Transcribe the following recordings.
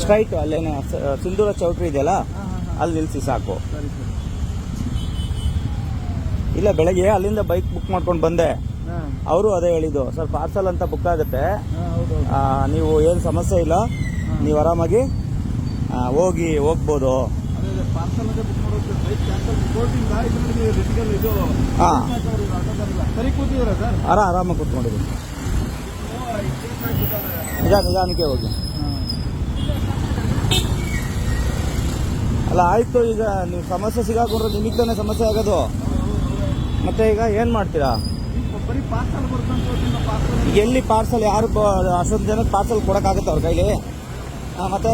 Straight ಅಲ್ಲೇನೆ ಸಿಂಧೂರ ಚೌಟ್ರಿ ಇದೆಯಲ್ಲ ಅಲ್ಲಿ ನಿಲ್ಸಿ ಸಾಕು. ಇಲ್ಲ ಬೆಳಗ್ಗೆ ಅಲ್ಲಿಂದ ಬೈಕ್ ಬುಕ್ ಮಾಡ್ಕೊಂಡು ಬಂದೆ. ಅವರು ಅದೇ ಹೇಳಿದ್ದು ಸರ್ ಪಾರ್ಸಲ್ ಅಂತ ಬುಕ್ ಆಗುತ್ತೆ. ನೀವು ಏನು ಸಮಸ್ಯೆ ಇಲ್ಲ ನೀವು ಆರಾಮಾಗಿ ಹೋಗಿ ಹೋಗ್ಬೋದು. ಆರಾಮಾಗಿ ಕೂತ್ಕೊಂಡಿದ್ದೀನಿ. ನಿಧಾನ, ನಿಧಾನಕ್ಕೆ ಹೋಗಿ. ಅಲ್ಲ, ಆಯ್ತು, ಈಗ ನೀವು ಸಮಸ್ಯೆ ಸಿಗಾಕೊಂಡ್ರೆ ನಿಮಗೆ ತಾನೇ ಸಮಸ್ಯೆ ಆಗೋದು. ಮತ್ತೆ ಈಗ ಏನು ಮಾಡ್ತೀರಾ? ಎಲ್ಲಿ ಪಾರ್ಸಲ್ ಯಾರು ಅಷ್ಟೊಂದು ಜನಕ್ಕೆ ಪಾರ್ಸಲ್ ಕೊಡೋಕ್ಕಾಗುತ್ತೆ ಅವ್ರ ಕೈಲಿ? ಹಾಂ, ಮತ್ತೆ?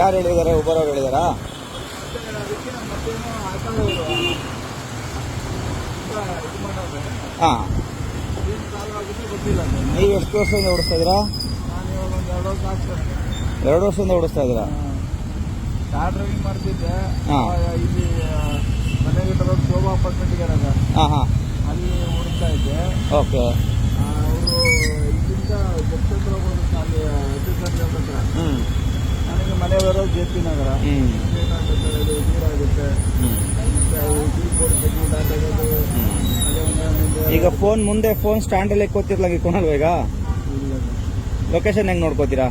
ಯಾರು ಹೇಳಿದಾರೆ ಉಬರ್ ಅವ್ರು ಹೇಳಿದಾರಾ ಅದಕ್ಕೆ ಮತ್ತೇನೋ ಆಟೋ ಇದು ಮಾಡೋದು ಹಾಂ. ಆಗುತ್ತೆ ನೀವು ಎಷ್ಟು ವರ್ಷದಿಂದ ಓಡಿಸ್ತಾ ಇದ್ದೀರಾ? ಎರಡು ವರ್ಷದಿಂದ ಓಡಿಸ್ತಾ ಇದ್ದೀರಾ? ಕಾರ್ ಡ್ರೈವಿಂಗ್ ಮಾಡ್ತಿದ್ದೆ. ಇಲ್ಲಿ ಮನೆಗೆ ಇಟ್ಟಿರೋ ಶೋಭಾ ಅಪಾರ್ಟ್ಮೆಂಟ್ಗೆ ಹಾಂ. ಅಲ್ಲಿ ಓಡಿಸ್ತಾ ಇದ್ದೆ ಓಕೆ. ಅವರು ಇಲ್ಲಿಂದ ಹತ್ರ ಹೋಗೋದು ಅಲ್ಲಿ ಅಡ್ಡಿಸರ್ ಹತ್ರ ನನಗೆ ಮನೆ ಬರೋದು ಜೆ ಪಿ ನಗರ. ಏನಾಗುತ್ತೆ ಇದು ದೂರಾಗುತ್ತೆ ಈಗ ಫೋನ್ ಮುಂದೆ ಫೋನ್ ಸ್ಟ್ಯಾಂಡಲ್ಲಿ ಅಲ್ಲಿ ಇಟ್ಕೊಳಲ್ವ ಈಗ? ಲೊಕೇಶನ್ ಹೆಂಗೆ ನೋಡ್ಕೋತೀರಾ?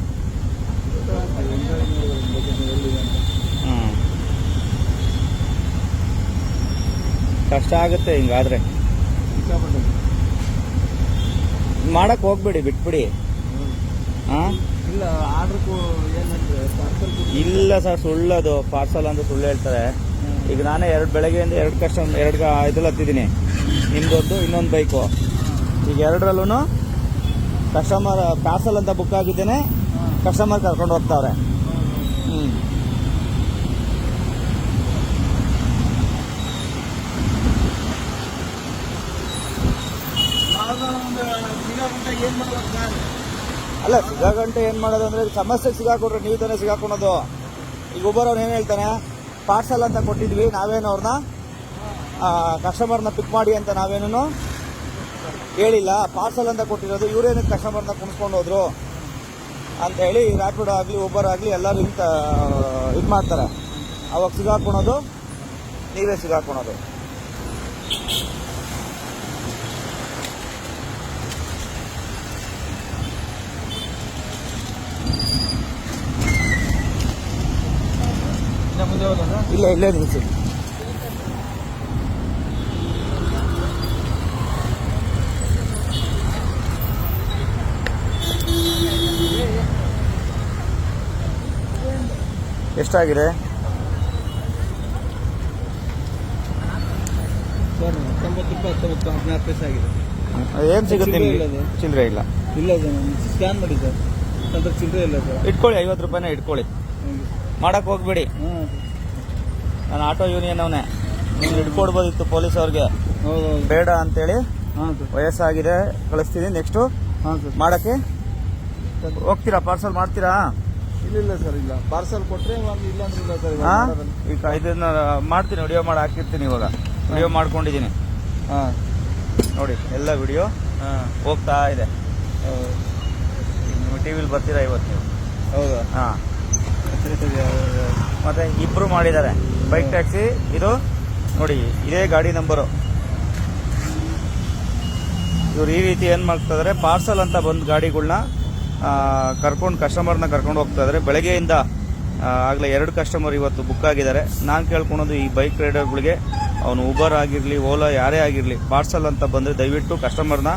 ಕಷ್ಟ ಆಗುತ್ತೆ ಹಿಂಗಾದ್ರೆ. ಮಾಡಕ್ ಮಾಡಕ್ಕೆ ಹೋಗ್ಬೇಡಿ ಬಿಟ್ಬಿಡಿ. ಹಾಂ? ಇಲ್ಲ ಸರ್ ಸುಳ್ಳದು. ಪಾರ್ಸಲ್ ಅಂತ ಸುಳ್ಳು ಹೇಳ್ತಾರೆ. ಈಗ ನಾನೇ ಎರಡು ಬೆಳಗ್ಗೆಯಿಂದ ಎರಡು ಕಸ್ಟಮ್ ಎರಡು ಇದ್ರಲ್ಲಿ ಹತ್ತಿದ್ದೀನಿ. ನಿಮ್ದೊಂದು, ಇನ್ನೊಂದು ಬೈಕು. ಈಗ ಎರಡರಲ್ಲೂ ಕಸ್ಟಮರ್ ಪಾರ್ಸಲ್ ಅಂತ ಬುಕ್ ಆಗಿದ್ದೇನೆ. ಕಸ್ಟಮರ್ ಕರ್ಕೊಂಡು ಹೋಗ್ತಾವ್ರೆ. ಅಲ್ಲ ಸಿಗಾಗಂಟೆ ಏನು ಮಾಡೋದು ಅಂದರೆ, ಸಮಸ್ಯೆ ಸಿಗಾಕೊಂಡ್ರೆ ನೀವು ತಾನೇ ಸಿಗಾಕೊಳೋದು ಈಗ ಒಬ್ಬರವ್ರು ಏನು ಹೇಳ್ತಾನೆ? ಪಾರ್ಸಲ್ ಅಂತ ಕೊಟ್ಟಿದ್ವಿ, ನಾವೇನು ಅವ್ರನ್ನ ಕಸ್ಟಮರ್ನ ಪಿಕ್ ಮಾಡಿ ಅಂತ ನಾವೇನು ಹೇಳಿಲ್ಲ. ಪಾರ್ಸಲ್ ಅಂತ ಕೊಟ್ಟಿರೋದು ಇವರೇನಕ್ಕೆ ಕಸ್ಟಮರ್ನ ಕುಣಿಸ್ಕೊಂಡು ಹೋದ್ರು ಅಂತ ಹೇಳಿ ರ್ಯಾಪಿಡ್ ಆಗಲಿ ಒಬ್ಬರ್ ಆಗಲಿ ಎಲ್ಲರೂ ಇಂತ, ಇದು ಮಾಡ್ತಾರೆ. ಅವಾಗ ಸಿಗಾಕೊಳೋದು ನೀವೇ ಸಿಗಾಕೊಳೋದು ಇನ್ನ ಮುಂದೆ ಹೋದ ಸರ್ ಇಲ್ಲ ಇಲ್ಲೇ ಎಷ್ಟಾಗಿದೆ ಸರ್ ಆಗಿದೆ ಏನು ಸಿಗುತ್ತೆ ನಿಮಗೆ? ಇಲ್ಲ ಚಿಲ್ಲರೆ ಇಲ್ಲ. ಇಲ್ಲ ಸರ್ ಸ್ಕ್ಯಾನ್ ಮಾಡಿ ಸರ್ ಚಿಲ್ಲರೆ ಇಲ್ಲ ಸರ್. ಇಟ್ಕೊಳ್ಳಿ ಐವತ್ತು ರೂಪಾಯಿನ ಇಟ್ಕೊಳ್ಳಿ. ಮಾಡಕ್ಕೆ ಹೋಗ್ಬೇಡಿ. ನಾನು ಆಟೋ ಯೂನಿಯನ್ ಅವನೇ. ನೀವು ಇಟ್ಕೊಡ್ಬೋದಿತ್ತು ಪೊಲೀಸ್ ಅವ್ರಿಗೆ. ಬೇಡ ಅಂತೇಳಿ ವಯಸ್ಸಾಗಿದೆ ಕಳಿಸ್ತೀನಿ ನೆಕ್ಸ್ಟು. ಮಾಡಕ್ಕೆ? ಹೋಗ್ತೀರಾ? ಪಾರ್ಸಲ್ ಮಾಡ್ತೀರಾ? ಇಲ್ಲ ಇಲ್ಲ ಸರ್ ಇಲ್ಲ. ಪಾರ್ಸಲ್ ಕೊಟ್ಟರೆ ಇಲ್ಲ ಇಲ್ಲ ಸರ್? ಈಗ ಇದನ್ನ ಮಾಡ್ತೀನಿ ವಿಡಿಯೋ ಮಾಡಿ ಹಾಕಿರ್ತೀನಿ ಇವಾಗ. ವಿಡಿಯೋ ಮಾಡ್ಕೊಂಡಿದ್ದೀನಿ ಹಾಂ. ನೋಡಿ ಎಲ್ಲ ವಿಡಿಯೋ ಹಾಂ. ಹೋಗ್ತಾ ಇದೆ. ಟಿ ವಿಲಿ ಬರ್ತೀರಾ ಇವತ್ತು ನೀವು? ಹೌದಾ? ಹಾಂ. ಮತ್ತೆ ಇಬ್ರು ಮಾಡಿದ್ದಾರೆ. ಬೈಕ್ ಟ್ಯಾಕ್ಸಿ ಇದು ನೋಡಿ, ಇದೇ ಗಾಡಿ ನಂಬರು ಇವ್ರು ಈ ರೀತಿ ಏನು ಮಾಡ್ತಿದ್ದಾರೆ ಪಾರ್ಸಲ್ ಅಂತ ಬಂದು ಗಾಡಿಗಳನ್ನ ಕರ್ಕೊಂಡು ಕಸ್ಟಮರ್ನ ಕರ್ಕೊಂಡು ಹೋಗ್ತಾ ಇದ್ದಾರೆ ಬೆಳಗ್ಗೆಯಿಂದ ಆಗಲೇ ಎರಡು ಕಸ್ಟಮರ್ ಇವತ್ತು ಬುಕ್ ಆಗಿದ್ದಾರೆ. ನಾನು ಕೇಳ್ಕೊಳೋದು ಈ ಬೈಕ್ ರೈಡರ್ಗಳಿಗೆ ಅವನು ಉಬರ್ ಆಗಿರಲಿ ಓಲಾ ಯಾರೇ ಆಗಿರಲಿ ಪಾರ್ಸಲ್ ಅಂತ ಬಂದರೆ ದಯವಿಟ್ಟು ಕಸ್ಟಮರ್ನ